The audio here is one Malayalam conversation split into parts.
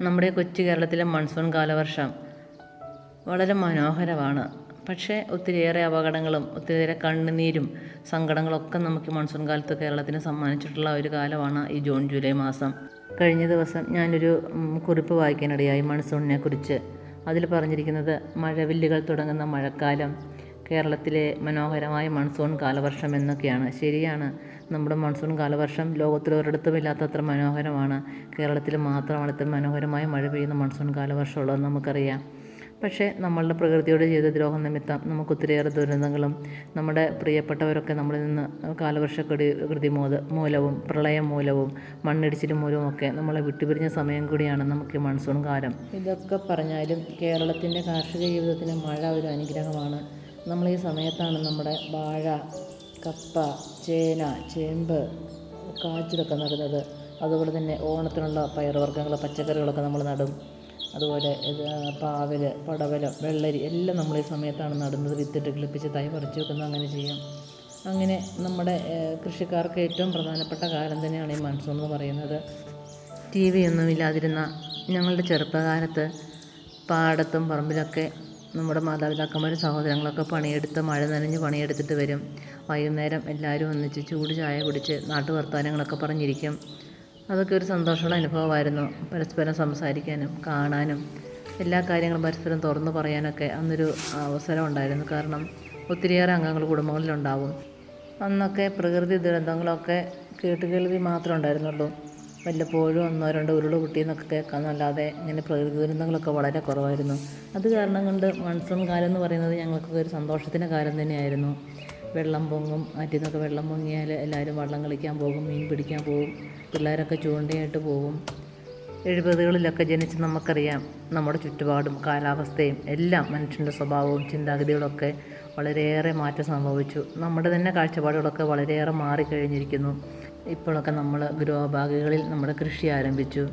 നമ്മുടെ കൊച്ചു കേരളത്തിലെ മൺസൂൺ കാലവർഷം വളരെ മനോഹരമാണ്. പക്ഷേ ഒത്തിരിയേറെ അപകടങ്ങളും ഒത്തിരിയേറെ കണ്ണുനീരും സങ്കടങ്ങളൊക്കെ നമുക്ക് മൺസൂൺ കാലത്ത് കേരളത്തിന് സമ്മാനിച്ചിട്ടുള്ള ഒരു കാലമാണ് ഈ ജൂൺ ജൂലൈ മാസം. കഴിഞ്ഞ ദിവസം ഞാനൊരു കുറിപ്പ് വായിക്കാനിടയായി മൺസൂണിനെ കുറിച്ച് അതിൽ പറഞ്ഞിരിക്കുന്നത് മഴവില്ലുകൾ തുടങ്ങുന്ന മഴക്കാലം. കേരളത്തിലെ മനോഹരമായ മൺസൂൺ കാലവർഷം എന്നൊക്കെയാണ്. ശരിയാണ്. നമ്മുടെ മൺസൂൺ കാലവർഷം ലോകത്തിൽ ഒരിടത്തും ഇല്ലാത്തത്ര മനോഹരമാണ്. കേരളത്തിൽ മാത്രമാണ് ഇത്ര മനോഹരമായ മഴ പെയ്യുന്ന മൺസൂൺ കാലവർഷമുള്ളതെന്ന് നമുക്കറിയാം. പക്ഷേ നമ്മളുടെ പ്രകൃതിയോട് ചെയ്ത ദ്രോഹം നിമിത്തം നമുക്ക് ഒത്തിരിയേറെ ദുരന്തങ്ങളും നമ്മുടെ പ്രിയപ്പെട്ടവരൊക്കെ നമ്മളിൽ നിന്ന് കാലവർഷക്കെടി കൃതി മൂത മൂലവും പ്രളയം മൂലവും മണ്ണിടിച്ചിൽ മൂലവും ഒക്കെ നമ്മളെ വിട്ടുപിരിഞ്ഞ സമയം കൂടിയാണ് നമുക്ക് ഈ മൺസൂൺ കാലം. ഇതൊക്കെ പറഞ്ഞാലും കേരളത്തിന്റെ കാർഷിക ജീവിതത്തിന് മഴ ഒരു അനുഗ്രഹമാണ്. നമ്മൾ ഈ സമയത്താണ് നമ്മുടെ വാഴ കപ്പ ചേന ചേമ്പ് കാച്ചിലൊക്കെ നടുന്നത്. അതുപോലെ തന്നെ ഓണത്തിനുള്ള പയറുവർഗങ്ങൾ പച്ചക്കറികളൊക്കെ നമ്മൾ നടും. അതുപോലെ പാവൽ പടവലം വെള്ളരി എല്ലാം നമ്മൾ ഈ സമയത്താണ് നടുന്നത്. വിത്തിട്ട് കിളിപ്പിച്ച് തൈ പറിച്ച് വെക്കുന്നത് അങ്ങനെ ചെയ്യാം. അങ്ങനെ നമ്മുടെ കൃഷിക്കാർക്ക് ഏറ്റവും പ്രധാനപ്പെട്ട കാലം തന്നെയാണ് ഈ മൺസൂൺ എന്ന് പറയുന്നത്. ടി വി ഒന്നും ഇല്ലാതിരുന്ന ഞങ്ങളുടെ ചെറുപ്പകാലത്ത് പാടത്തും പറമ്പിലൊക്കെ നമ്മുടെ മാതാപിതാക്കന്മാരും സഹോദരങ്ങളൊക്കെ പണിയെടുത്ത് മഴ നനഞ്ഞ് പണിയെടുത്തിട്ട് വരും. വൈകുന്നേരം എല്ലാവരും ഒന്നിച്ച് ചൂട് ചായ കുടിച്ച് നാട്ടു വർത്തമാനങ്ങളൊക്കെ പറഞ്ഞിരിക്കും. അതൊക്കെ ഒരു സന്തോഷമുള്ള അനുഭവമായിരുന്നു പരസ്പരം സംസാരിക്കാനും കാണാനും. എല്ലാ കാര്യങ്ങളും പരസ്പരം തുറന്നു പറയാനൊക്കെ അന്നൊരു അവസരം ഉണ്ടായിരുന്നു. കാരണം ഒത്തിരിയേറെ അംഗങ്ങൾ കുടുംബങ്ങളിലുണ്ടാവും. അന്നൊക്കെ പ്രകൃതി ദുരന്തങ്ങളൊക്കെ കേട്ടുകേൾവി മാത്രമേ ഉണ്ടായിരുന്നുള്ളൂ. വല്ലപ്പോഴും ഒന്നോ രണ്ടോ ഉരുൾ പൊട്ടിയെന്നൊക്കെ കേൾക്കാമെന്നല്ലാതെ ഇങ്ങനെ പ്രകൃതി ദുരന്തങ്ങളൊക്കെ വളരെ കുറവായിരുന്നു. അത് കാരണം കൊണ്ട് മൺസൂൺ കാലം എന്ന് പറയുന്നത് ഞങ്ങൾക്കൊക്കെ ഒരു സന്തോഷത്തിന്റെ കാലം തന്നെയായിരുന്നു. വെള്ളം പൊങ്ങും ആറ്റിൽ നിന്നൊക്കെ വെള്ളം പൊങ്ങിയാൽ എല്ലാവരും വള്ളം കളിക്കാൻ പോകും മീൻ പിടിക്കാൻ പോകും പിള്ളേരൊക്കെ ചൂണ്ടയായിട്ട് പോകും. എഴുപതുകളിലൊക്കെ ജനിച്ച് നമുക്കറിയാം നമ്മുടെ ചുറ്റുപാടും കാലാവസ്ഥയും എല്ലാം മനുഷ്യന്റെ സ്വഭാവവും ചിന്താഗതികളൊക്കെ വളരെയേറെ മാറ്റം സംഭവിച്ചു. നമ്മുടെ തന്നെ കാഴ്ചപ്പാടുകളൊക്കെ വളരെയേറെ മാറിക്കഴിഞ്ഞിരിക്കുന്നു. ഇപ്പോഴൊക്കെ നമ്മൾ ഗ്രോ ബാഗുകളിൽ നമ്മുടെ കൃഷി ആരംഭിച്ചു.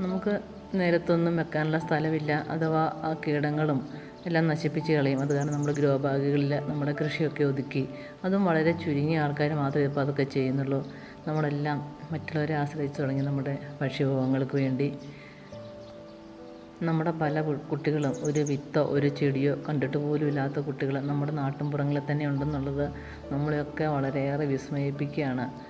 നമുക്ക് നേരത്തൊന്നും വെക്കാനുള്ള സ്ഥലമില്ല. അഥവാ ആ കീടങ്ങളും എല്ലാം നശിപ്പിച്ച് കളയും. അത് കാരണം നമ്മൾ ഗ്രോ ബാഗുകളിൽ നമ്മുടെ കൃഷിയൊക്കെ ഒതുക്കി. അതും വളരെ ചുരുങ്ങിയ ആൾക്കാർ മാത്രമേ ഇപ്പോൾ അതൊക്കെ ചെയ്യുന്നുള്ളൂ. നമ്മളെല്ലാം മറ്റുള്ളവരെ ആശ്രയിച്ച് തുടങ്ങി നമ്മുടെ ഭക്ഷ്യവിഭവങ്ങൾക്ക് വേണ്ടി. നമ്മുടെ പല കുട്ടികളും ഒരു വിത്തോ ഒരു ചെടിയോ കണ്ടിട്ട് പോലും ഇല്ലാത്ത കുട്ടികൾ നമ്മുടെ നാട്ടിൻപുറങ്ങളിൽ തന്നെ ഉണ്ടെന്നുള്ളത് നമ്മളെയൊക്കെ വളരെയേറെ വിസ്മയിപ്പിക്കുകയാണ്.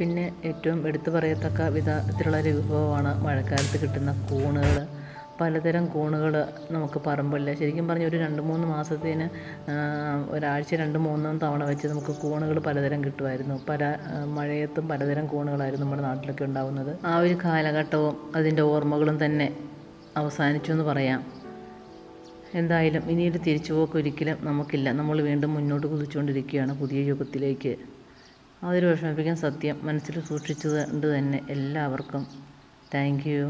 പിന്നെ ഏറ്റവും എടുത്തു പറയത്തക്ക വിധത്തിലുള്ള ഒരു വിഭവമാണ് മഴക്കാലത്ത് കിട്ടുന്ന കൂണുകൾ. പലതരം കൂണുകൾ നമുക്ക് പറമ്പില്ല ശരിക്കും പറഞ്ഞാൽ ഒരു രണ്ട് മൂന്ന് മാസത്തിന് ഒരാഴ്ച രണ്ട് മൂന്നും തവണ വെച്ച് നമുക്ക് കൂണുകൾ പലതരം കിട്ടുമായിരുന്നു. പല മഴയത്തും പലതരം കൂണുകളായിരുന്നു നമ്മുടെ നാട്ടിലൊക്കെ ഉണ്ടാകുന്നത് ആ ഒരു കാലഘട്ടവും അതിന്റെ ഓർമ്മകളും തന്നെ അവസാനിച്ചു എന്ന് പറയാം. എന്തായാലും ഇനിയൊരു തിരിച്ചുപോക്ക് ഒരിക്കലും നമുക്കില്ല. നമ്മൾ വീണ്ടും മുന്നോട്ട് കുതിച്ചുകൊണ്ടിരിക്കുകയാണ് പുതിയ യുഗത്തിലേക്ക്. അതൊരു വിഷമിപ്പിക്കാൻ സത്യം മനസ്സിൽ സൂക്ഷിച്ചത് കൊണ്ട് തന്നെ എല്ലാവർക്കും താങ്ക് യു.